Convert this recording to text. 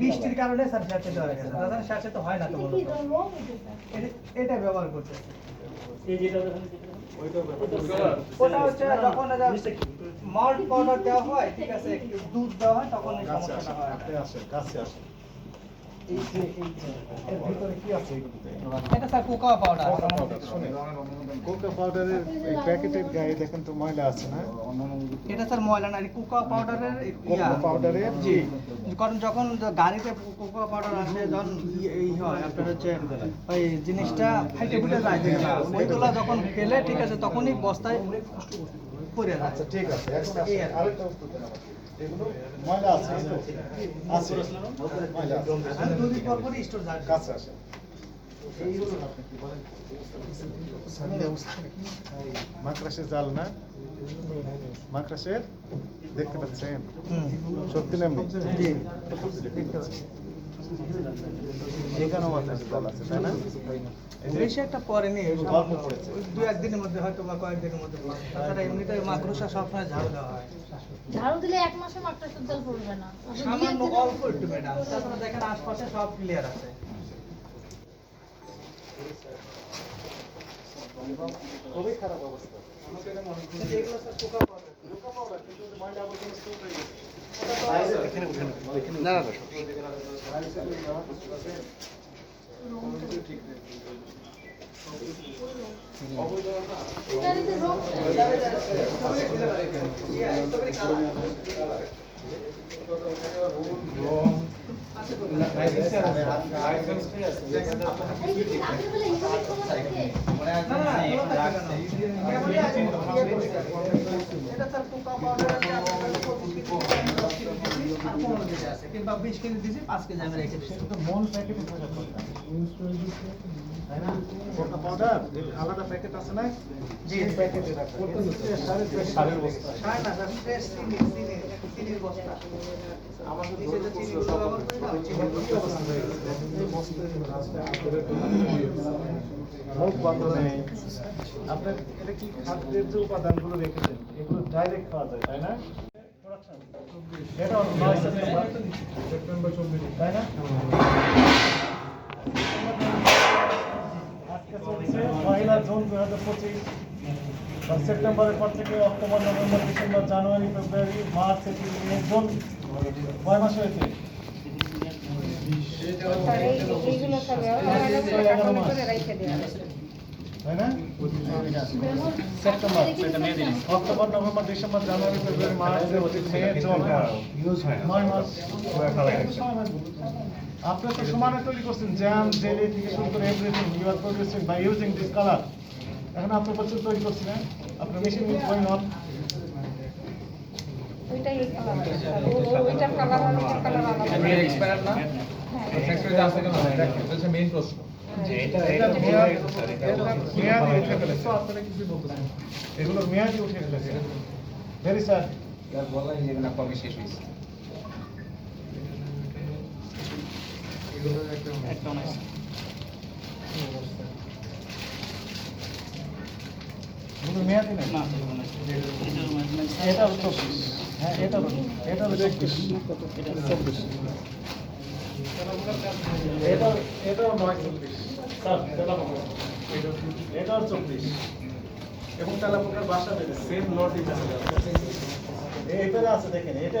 বৃষ্টির কারণে স্যার স্যাঁতসেঁতে হয়ে গেছে। তাছাড়া স্যাঁতসেঁতে হয় না তো এটা- ব্যবহার করছে। ওটা হচ্ছে যখন মল্ট পাউডার দেওয়া হয় ঠিক আছে দুধ দেওয়া হয় তখন গাছে আসে, কাছে আসে। এই যে, এই যে, এর ভিতরে কি আছে এগুলোতে? এটা sir coca powder coca powder, শোনেন। কোকা পাউডারের এই প্যাকেটের গায়ে দেখেন তো ময়লা আছে না এটা স্যার ময়লা না কোকা পাউডারের কোকা পাউডারের জি কারণ যখন গাড়িতে কোকা পাউডার আসে যখন ই- এই হয় আপনার হচ্ছে ওই জিনিসটা ফাইটে ফুটে যায় ওইগুলো যখন ফেলে ঠিক আছে তখনই বস্তায় পড়ে আচ্ছা ঠিক আছে এখন। আরেকটা। এগুলো ময়লা আছে আছে। ময়লা কাছে আসে মাকড়াসের জাল না? মাকড়াসের? দেখতে পাচ্ছেন? সত্যি নেমনি এখানেও মাকড়াসের জাল আছে তাই না? বেশি একটা পরেনি অল্প পড়েছে। দু একদিনের মধ্যে হয়তো বা কয়েকদিনের মধ্যে পড়ে। তাছাড়া এমনিতে মাকড়সা সবসময় ঝাড়ু দেওয়া হয়। ঝাড়ু দিলে এক মাসে মাত্র সুদ্দাল পড়বে না। সামান্য অল্প একটু ম্যাডাম। তাছাড়া দেখেন আশপাশে সব ক্লিয়ার আছে। খুবই খারাপ অবস্থা। এগুলো স্যার পোকা না এগুলো থাকবে না। এগুলো আছে, ইয়ে করে দেয়। এটা স্যার পোকা পাউডার আছে আপনার কাছে 25 কেজি, 10 কেজি দিছি, আর 15 কেজি আছে কিংবা 20 কেজি দিছি 5 কেজি আমি রেখে দিছি। সেটা তো মূল প্যাকেটে তাই না? পাউডার আলাদা প্যাকেট আছে না? জি। প্যাকেটে রাখা। সারের বস্তা। সার না স্যার ফ্রেশ চিনি চিনি চিনির বস্তা। আমাদের নিচে যে ব্যবহার করি না, ওই চিনির বস্তা। মুখ বন্ধ নেই। আপনার এটা কি খাদ্যের যে উপাদানগুলো রেখেছেন এগুলো ডাইরেক্ট খাওয়া যায় তাই না? সেপ্টেম্বর তাই না জুন দু হাজার পঁচিশ সেপ্টেম্বরের পর থেকে October November December January February March April June কয় মাস হয়েছে তাই না? September October November December January February March May June নয় মাস। ছয় মাস। আপনি তো সমানে তৈরি করছেন জ্যাম জেলি থেকে শুরু করে everything you are producing by using this colour এখন আপনি প্রচুর তৈরি করছিলেন আপনার মেশিন ইজ গোয়িং অন ওইটাই এই কালার ওইটার কালার আর কালার আলাদা এটা মেয়াদ মেয়াদি উঠে ফেলেছে আপনারা কিছু বলতেছেন এগুলোর মেয়াদি উঠে ফেলেছে ভেরি স্যার। এগুলোর মেয়াদি নেই? এটা হলো চব্বিশ। হ্যাঁ এটা এটা চব্বিশ। এটা এটাও নয় চব্বিশ স্যার তেলাপোকা এটাও চব্বিশ এবং বাসা বেড়ে সেম লট এখানে আছে দেখেন এটা